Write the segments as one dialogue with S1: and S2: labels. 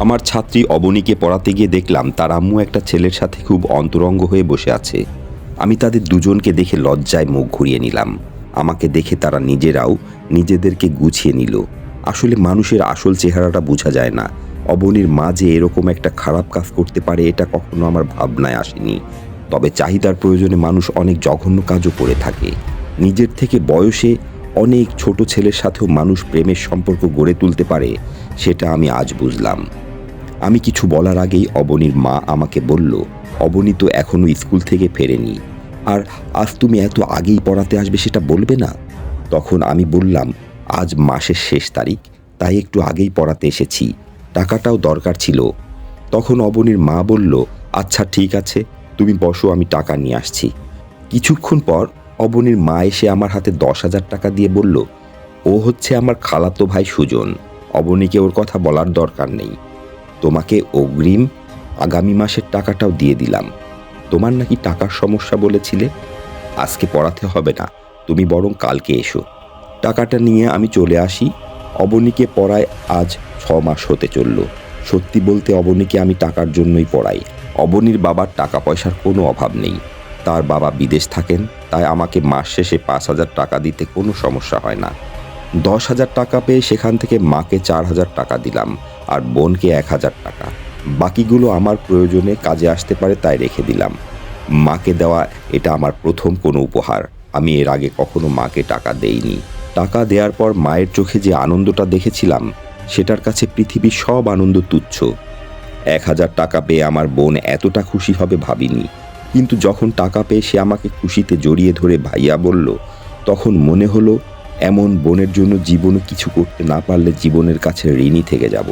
S1: আমার ছাত্রী অবনীকে পড়াতে গিয়ে দেখলাম তার আম্মু একটা ছেলের সাথে খুব অন্তরঙ্গ হয়ে বসে আছে। আমি তাদের দুজনকে দেখে লজ্জায় মুখ ঘুরিয়ে নিলাম। আমাকে দেখে তারা নিজেরাও নিজেদেরকে গুছিয়ে নিল। আসলে মানুষের আসল চেহারাটা বোঝা যায় না। অবনীর মা যে এরকম একটা খারাপ কাজ করতে পারে এটা কখনো আমার ভাবনায় আসেনি। তবে চাহিদার প্রয়োজনে মানুষ অনেক জঘন্য কাজও করে থাকে। নিজের থেকে বয়সে অনেক ছোট ছেলের সাথেও মানুষ প্রেমের সম্পর্ক গড়ে তুলতে পারে, সেটা আমি আজ বুঝলাম। আমি কিছু বলার আগেই অবনীর মা আমাকে বলল, অবনী তো এখনও স্কুল থেকে ফেরেনি। আর আজ তুমি এত আগেই পড়াতে আসবে সেটা বলবে না? তখন আমি বললাম, আজ মাসের শেষ তারিখ, তাই একটু আগেই পড়াতে এসেছি। টাকাটাও দরকার ছিল। তখন অবনীর মা বলল আচ্ছা ঠিক আছে, তুমি বসো, আমি টাকা নিয়ে আসছি। কিছুক্ষণ পর অবনীর মা এসে আমার হাতে দশ হাজার টাকা দিয়ে বলল, ও হচ্ছে আমার খালাতো ভাই সুজন। অবনীকে ওর কথা বলার দরকার নেই। তোমাকে অগ্রিম আগামী মাসের টাকাটাও দিয়ে দিলাম। তোমার নাকি টাকার সমস্যা বলেছিলে? আজকে পড়াতে হবে না, তুমি বরং কালকে এসো। টাকাটা নিয়ে আমি চলে আসি। অবনীকে পড়ায় আজ ছ মাস হতে চলল। সত্যি বলতে অবনীকে আমি টাকার জন্যই পড়াই। অবনীর বাবার টাকা পয়সার কোনো অভাব নেই। তার বাবা বিদেশ থাকেন, তাই আমাকে মাস শেষে পাঁচ হাজার টাকা দিতে কোনো সমস্যা হয় না। দশ হাজার টাকা পেয়ে সেখান থেকে মাকে চার হাজার টাকা দিলাম আর বোনকে এক হাজার টাকা। বাকিগুলো আমার প্রয়োজনে কাজে আসতে পারে তাই রেখে দিলাম। মাকে দেওয়া এটা আমার প্রথম কোনো উপহার। আমি এর আগে কখনো মাকে টাকা দেইনি। টাকা দেওয়ার পর মায়ের চোখে যে আনন্দটা দেখেছিলাম, সেটার কাছে পৃথিবীর সব আনন্দ তুচ্ছ। এক হাজার টাকা পেয়ে আমার বোন এতটা খুশি হবে ভাবিনি। কিন্তু যখন টাকা পেয়ে সে আমাকে খুশিতে জড়িয়ে ধরে ভাইয়া বলল, তখন মনে হলো এমন বোনের জন্য জীবনে কিছু করতে না পারলে জীবনের কাছে ঋণী থেকে যাব।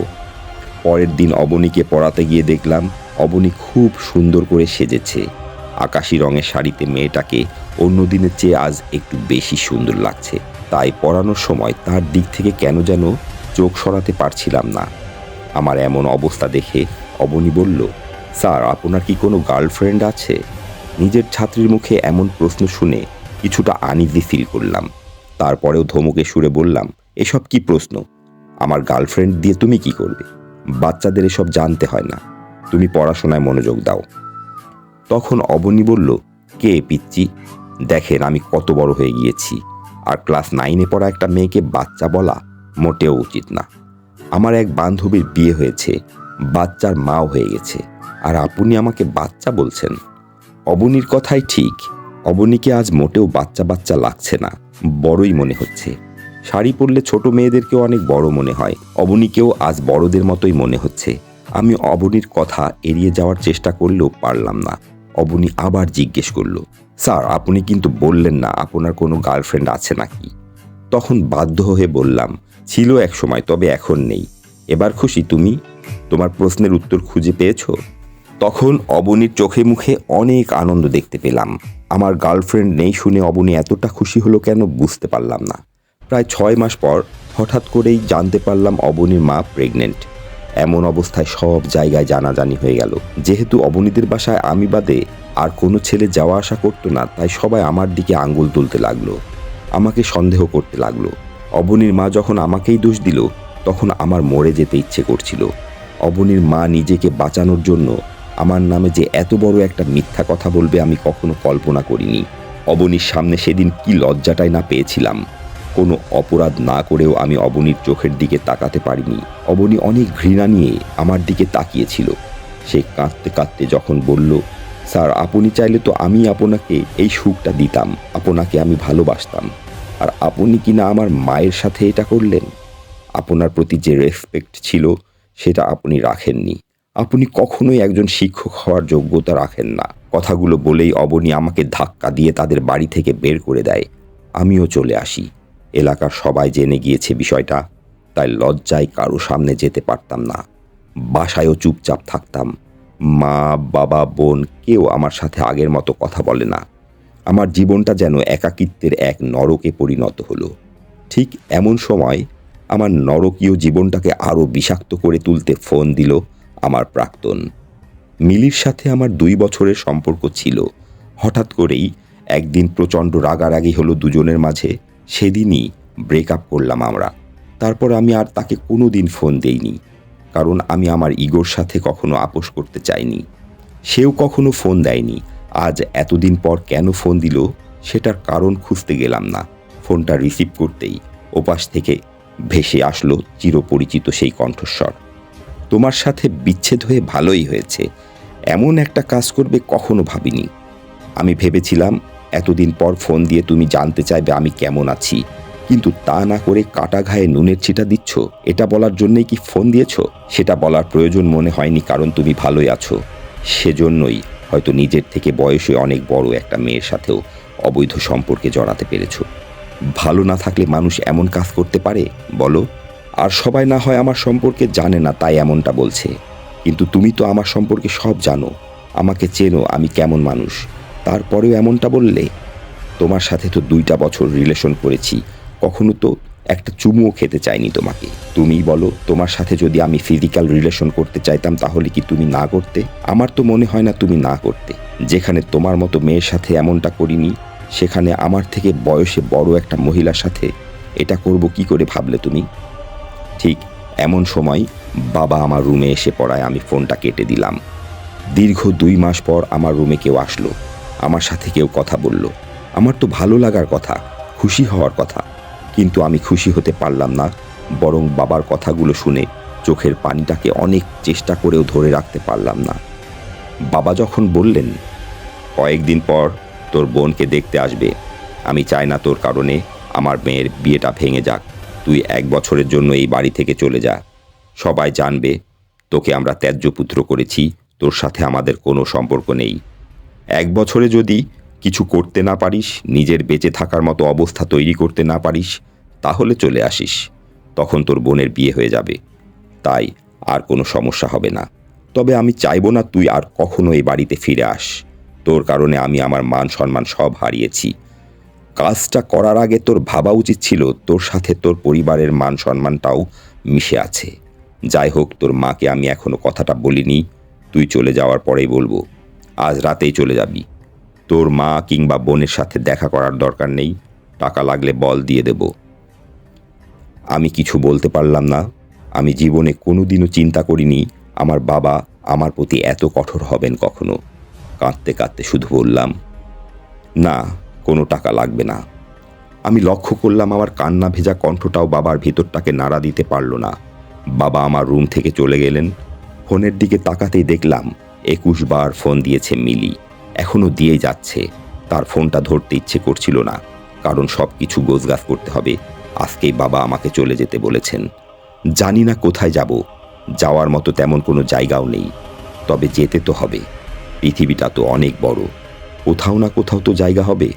S1: পরের দিন অবনীকে পড়াতে গিয়ে দেখলাম, অবনী খুব সুন্দর করে সেজেছে। আকাশি রঙের শাড়িতে মেয়েটাকে অন্য দিনের চেয়ে আজ একটু বেশি সুন্দর লাগছে। তাই পড়ানোর সময় তার দিক থেকে কেন যেন চোখ সরাতে পারছিলাম না। আমার এমন অবস্থা দেখে অবনী বলল, স্যার, আপনার কি কোনো গার্লফ্রেন্ড আছে? নিজের ছাত্রীর মুখে এমন প্রশ্ন শুনে কিছুটা আনিজি ফিল করলাম। তারপরেও ধমকে সুরে বললাম, এসব কি প্রশ্ন? আমার গার্লফ্রেন্ড দিয়ে তুমি কি করবে? বাচ্চাদের এসব জানতে হয় না। তুমি পড়াশোনায় মনোযোগ দাও। তখন অবনী বলল, কে পিচ্ছি দেখেন আমি কত বড় হয়ে গিয়েছি, আর ক্লাস নাইনে পড়া একটা মেয়েকে বাচ্চা বলা মোটেও উচিত না। আমার এক বান্ধবীর বিয়ে হয়েছে, বাচ্চার মাও হয়ে গেছে, আর আপনি আমাকে বাচ্চা বলছেন? অবনীর কথাই ঠিক, অবনীকে আজ মোটেও বাচ্চা বাচ্চা লাগছে না। বড়ই মনে হচ্ছে। শাড়ি পরলে ছোট মেয়েদেরকেও অনেক বড় মনে হয়। অবনীকেও আজ বড়দের মতোই মনে হচ্ছে। আমি অবনীর কথা এড়িয়ে যাওয়ার চেষ্টা করলেও পারলাম না। অবনী আবার জিজ্ঞেস করল, স্যার, আপনি কিন্তু বললেন না আপনার কোনো গার্লফ্রেন্ড আছে নাকি? তখন বাধ্য হয়ে বললাম, ছিল এক সময়, তবে এখন নেই। এবার খুশি তুমি? তোমার প্রশ্নের উত্তর খুঁজে পেয়েছ? তখন অবনীর চোখে মুখে অনেক আনন্দ দেখতে পেলাম। আমার গার্লফ্রেন্ড নেই শুনে অবনী এতটা খুশি হলো কেন বুঝতে পারলাম না। প্রায় ছয় মাস পর হঠাৎ করেই জানতে পারলাম অবনীর মা প্রেগনেন্ট। এমন অবস্থায় সব জায়গায় জানাজানি হয়ে গেল। যেহেতু অবনীদের বাসায় আমি বাদে আর কোনো ছেলে যাওয়া আসা করতো না, তাই সবাই আমার দিকে আঙ্গুল তুলতে লাগল। আমাকে সন্দেহ করতে লাগল। অবনীর মা যখন আমাকেই দোষ দিল, তখন আমার মরে যেতে ইচ্ছে করছিল। অবনীর মা নিজেকে বাঁচানোর জন্য আমার নামে যে এত বড় একটা মিথ্যা কথা বলবে আমি কখনো কল্পনা করিনি। অবনীর সামনে সেদিন কি লজ্জাটাই না পেয়েছিলাম। কোনো অপরাধ না করেও আমি অবনীর চোখের দিকে তাকাতে পারিনি। অবনী অনেক ঘৃণা নিয়ে আমার দিকে তাকিয়েছিল। সে কাঁদতে কাঁদতে যখন বলল, স্যার, আপনি চাইলে তো আমি আপনাকে এই সুখটা দিতাম, আপনাকে আমি ভালোবাসতাম। আর আপনি কিনা আমার মায়ের সাথে এটা করলেন? আপনার প্রতি যে রেসপেক্ট ছিল, সেটা আপনি রাখেননি। আপনি কখনোই একজন শিক্ষক হওয়ার যোগ্যতা রাখেন না। কথাগুলো বলেই অবনী আমাকে ধাক্কা দিয়ে তাদের বাড়ি থেকে বের করে দেয়। আমিও চলে আসি। এলাকার সবাই জেনে গিয়েছে বিষয়টা। তাই লজ্জায় কারও সামনে যেতে পারতাম না। বাসায়ও চুপচাপ থাকতাম। মা, বাবা, বোন কেউ আমার সাথে আগের মতো কথা বলে না। আমার জীবনটা যেন একাকিত্বের এক নরকে পরিণত হলো। ঠিক এমন সময় আমার নরকীয় জীবনটাকে আরও বিষাক্ত করে তুলতে ফোন দিল। আমার প্রাক্তন। মিলির সাথে আমার দুই বছরের সম্পর্ক ছিল। হঠাৎ করেই একদিন প্রচণ্ড রাগারাগি হলো দুজনের মাঝে। সেদিনই ব্রেক আপ করলাম আমরা। তারপর আমি আর তাকে কোনো দিন ফোন দেইনি। কারণ আমি আমার ইগোর সাথে কখনো আপোষ করতে চাইনি। সেও কখনো ফোন দেয়নি। আজ এতদিন পর কেন ফোন দিল সেটার কারণ খুঁজতে গেলাম না। ফোনটা রিসিভ করতেই ওপাশ থেকে ভেসে আসলো চিরপরিচিত সেই কণ্ঠস্বর। তোমার সাথে বিচ্ছেদ হয়ে ভালোই হয়েছে। এমন একটা কাজ করবে কখনো ভাবিনি। আমি ভেবেছিলাম, এতদিন পর ফোন দিয়ে তুমি জানতে চাইবে আমি কেমন আছি। কিন্তু তা না করে কাটা ঘায়ে নুনের ছিটা দিচ্ছ? এটা বলার জন্যই কি ফোন দিয়েছ? সেটা বলার প্রয়োজন মনে হয়নি, কারণ তুমি ভালোই আছো। সেজন্যই হয়তো নিজের থেকে বয়সে অনেক বড় একটা মেয়ের সাথেও অবৈধ সম্পর্কে জড়াতে পেরেছ। ভালো না থাকলে মানুষ এমন কাজ করতে পারে? বলো। আর সবাই না হয় আমার সম্পর্কে জানে না তাই এমনটা বলছে। কিন্তু তুমি তো আমার সম্পর্কে সব জানো। আমাকে চেনো, আমি কেমন মানুষ। তারপরেও এমনটা বললে, তোমার সাথে তো দুইটা বছর রিলেশন করেছি। কখনো তো একটা চুমুও খেতে চাইনি তোমাকে। তুমিই বলো, তোমার সাথে যদি আমি ফিজিক্যাল রিলেশন করতে চাইতাম তাহলে কি তুমি না করতে? আমার তো মনে হয় না তুমি না করতে। যেখানে তোমার মতো মেয়ের সাথে এমনটা করিনি, সেখানে আমার থেকে বয়সে বড় একটা মহিলার সাথে এটা করব কি করে ভাবলে তুমি? ঠিক এমন সময় বাবা আমার রুমে এসে পড়ায় আমি ফোনটা কেটে দিলাম। দীর্ঘ দুই মাস পর আমার রুমে কেউ আসলো। আমার সাথে কেউ কথা বলল। আমার তো ভালো লাগার কথা, খুশি হওয়ার কথা। কিন্তু আমি খুশি হতে পারলাম না, বরং বাবার কথাগুলো শুনে চোখের পানিটাকে অনেক চেষ্টা করেও ধরে রাখতে পারলাম না। বাবা যখন বললেন, কয়েকদিন পর তোর বোনকে দেখতে আসবে। আমি চাই না তোর কারণে আমার মেয়ের বিয়েটা ভেঙে যাক। তুই এক বছরের জন্য এই বাড়ি থেকে চলে যা। সবাই জানবে, তোকে আমরা ত্যায্য পুত্র করেছি, তোর সাথে আমাদের কোনো সম্পর্ক নেই। এক বছরে যদি কিছু করতে না পারিস, নিজের বেঁচে থাকার মতো অবস্থা তৈরি করতে না পারিস, তাহলে চলে আসিস। তখন তোর বোনের বিয়ে হয়ে যাবে। তাই আর কোনো সমস্যা হবে না। তবে আমি চাইব না তুই আর কখনো এই বাড়িতে ফিরে আস। তোর কারণে আমি আমার মান সম্মান সব হারিয়েছি। কাজটা করার আগে তোর ভাবা উচিত ছিল তোর সাথে তোর পরিবারের মান সম্মানটাও মিশে আছে। যাই হোক, তোর মাকে আমি এখনও কথাটা বলিনি। তুই চলে যাওয়ার পরেই বলব, আজ রাতেই চলে যাবি। তোর মা কিংবা বোনের সাথে দেখা করার দরকার নেই, টাকা লাগলে বল দিয়ে দেব। আমি কিছু বলতে পারলাম না। আমি জীবনে কোনোদিনও চিন্তা করিনি, আমার বাবা আমার প্রতি এত কঠোর হবেন কখনো। কাঁদতে কাঁদতে শুধু বললাম, না কোনো টাকা লাগবে না। আমি লক্ষ্য করলাম আমার কান্না ভেজা কণ্ঠটাও বাবার ভিতরটাকে নাড়া দিতে পারল না। বাবা আমার রুম থেকে চলে গেলেন। ফোনের দিকে তাকাতেই দেখলাম একুশ বার ফোন দিয়েছে মিলি। এখনও দিয়ে যাচ্ছে। তার ফোনটা ধরতে ইচ্ছে করছিল না, কারণ সব কিছু গোছগাছ করতে হবে। আজকেই বাবা আমাকে চলে যেতে বলেছেন। জানি না কোথায় যাব। যাওয়ার মতো তেমন কোনো জায়গাও নেই। তবে যেতে তো হবে। পৃথিবীটা তো অনেক বড়। কোথাও না কোথাও তো জায়গা হবে।